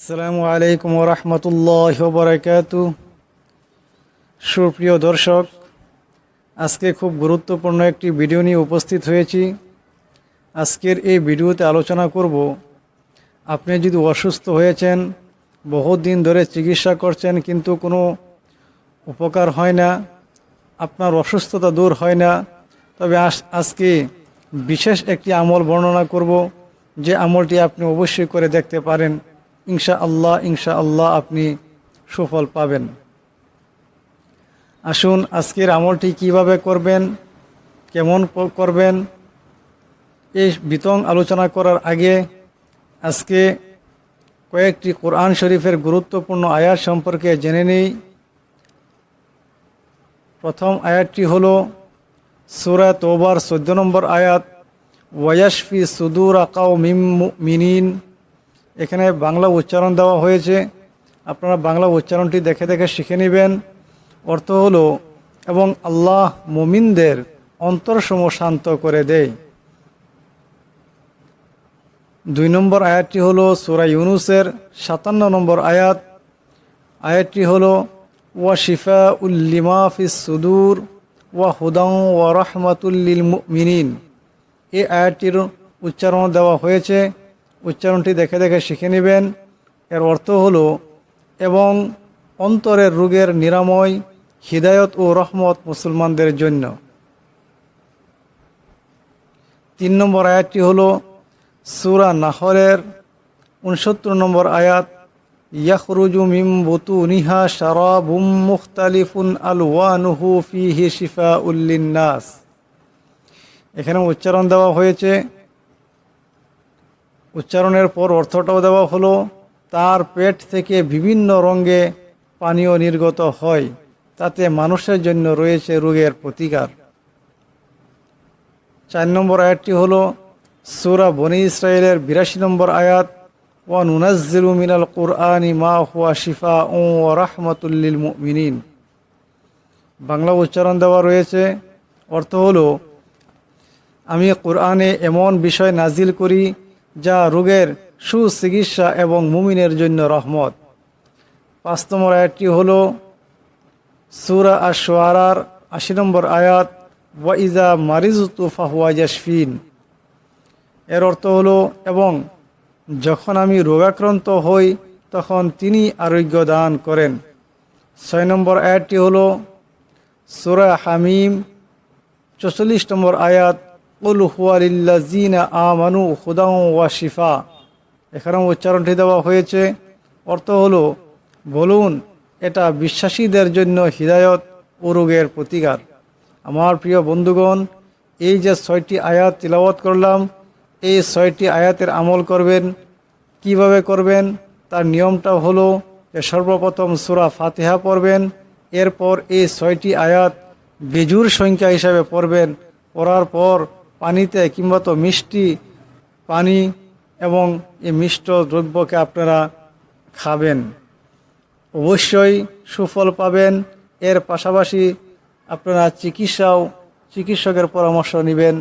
আসসালামু আলাইকুম রহমতুল্লাহ বরাকাত সুপ্রিয় দর্শক, আজকে খুব গুরুত্বপূর্ণ একটি ভিডিও নিয়ে উপস্থিত হয়েছি। আজকের এই ভিডিওতে আলোচনা করব, আপনি যদি অসুস্থ হয়েছেন বহুত দিন ধরে চিকিৎসা করছেন কিন্তু কোনো উপকার হয় না, আপনার অসুস্থতা দূর হয় না, তবে আজ- আজকে বিশেষ একটি আমল বর্ণনা করব, যে আমলটি আপনি অবশ্যই করে দেখতে পারেন। ইনশা আল্লাহ ইনশা আল্লাহ আপনি সুফল পাবেন। আসুন, আজকের আমলটি কীভাবে করবেন, কেমন করবেন, এই বিতং আলোচনা করার আগে আজকে কয়েকটি কোরআন শরীফের গুরুত্বপূর্ণ আয়াত সম্পর্কে জেনে নেই। প্রথম আয়াতটি হল সুরা তোবার চোদ্দ নম্বর আয়াত ওয়াসফি সুদুর আকাও মিম মিনিন এখানে বাংলা উচ্চারণ দেওয়া হয়েছে। আপনারা বাংলা উচ্চারণটি দেখে দেখে শিখে নেবেন। অর্থ হলো, এবং আল্লাহ মুমিনদের অন্তরসমূহ শান্ত করে দেয়। দুই নম্বর আয়াতটি হলো সুরা ইউনুসের সাতান্ন নম্বর আয়াত। আয়াতটি হলো, ওয়া শিফা উল্লিমা ফিস সুদূর, ওয়া হুদাং ওয়া রহমাতুল্লিল মিনিন এই আয়াতটির উচ্চারণ দেওয়া হয়েছে। উচ্চারণটি দেখে দেখে শিখে নেবেন। এর অর্থ হলো, এবং অন্তরের রোগের নিরাময়, হৃদায়ত ও রহমত মুসলমানদের জন্য। তিন নম্বর আয়াতটি হল, সুরা নাহরের উনসত্তর নম্বর আয়াত, ইয়াখরুজু মিম বুতুনিহা শারাবুম মুখতালিফুন আলওয়ানুহু ফিহি শিফা উল্লিন্নাস এখানে উচ্চারণ দেওয়া হয়েছে উচ্চারণের পর অর্থটাও দেওয়া হলো, তার পেট থেকে বিভিন্ন রঙে পানীয় নির্গত হয়, তাতে মানুষের জন্য রয়েছে রোগের প্রতিকার। চার নম্বর আয়াতটি হলো, সুরা বনি ইসরায়েলের বিরাশি নম্বর আয়াত ওয়া নুনাজ্জিলু মিনাল কুরআনি মা হুয়া শিফা ও রাহমাতুল্লিল মুমিনিন। বাংলা উচ্চারণ দেওয়া রয়েছে, অর্থ হলো, আমি কোরআনে এমন বিষয় নাজিল করি যা রোগের সুচিকিৎসা এবং মুমিনের জন্য রহমত। পাঁচ নম্বর আয়াতটি হল সুরা আশোয়ারার আশি নম্বর আয়াত ওয়াইজা মারিজতু ফাহুয়া জাসফিন এর অর্থ হলো, এবং যখন আমি রোগাক্রান্ত হই, তখন তিনি আরোগ্য দান করেন। ছয় নম্বর আয়াতটি হল সুরা হামিম চল্লিশ নম্বর আয়াত উল হুয়ালিল্লাজিনা আমানু খুদাউ ওয়া শিফা এখানেও উচ্চারণটি দেওয়া হয়েছে। অর্থ হলো, বলুন, এটা বিশ্বাসীদের জন্য হৃদায়ত ও রোগের প্রতিকার আমার প্রিয় বন্ধুগণ, এই যে ছয়টি আয়াত তিলাওয়াত করলাম, এই ছয়টি আয়াতের আমল করবেন, কীভাবে করবেন, তার নিয়মটা হলো যে সর্বপ্রথম সুরা ফাতিহা পড়বেন, এরপর এই ছয়টি আয়াত বেজুর সংখ্যা হিসাবে পড়বেন, পড়ার পর পানিতে কিংবা তো মিষ্টি পানি এবং এই মিষ্ট দ্রব্যকে আপনারা খাবেন। অবশ্যই সুফল পাবেন। এর পাশাপাশি আপনারা চিকিৎসাও, চিকিৎসকের পরামর্শ নেবেন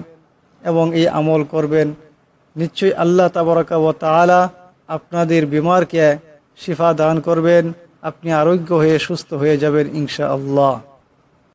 এবং এই আমল করবেন। নিশ্চয়ই আল্লাহ তাবরাকা ও তাআলা আপনাদের বিমারকে শিফা দান করবেন। আপনি আরোগ্য হয়ে সুস্থ হয়ে যাবেন ইনশা আল্লাহ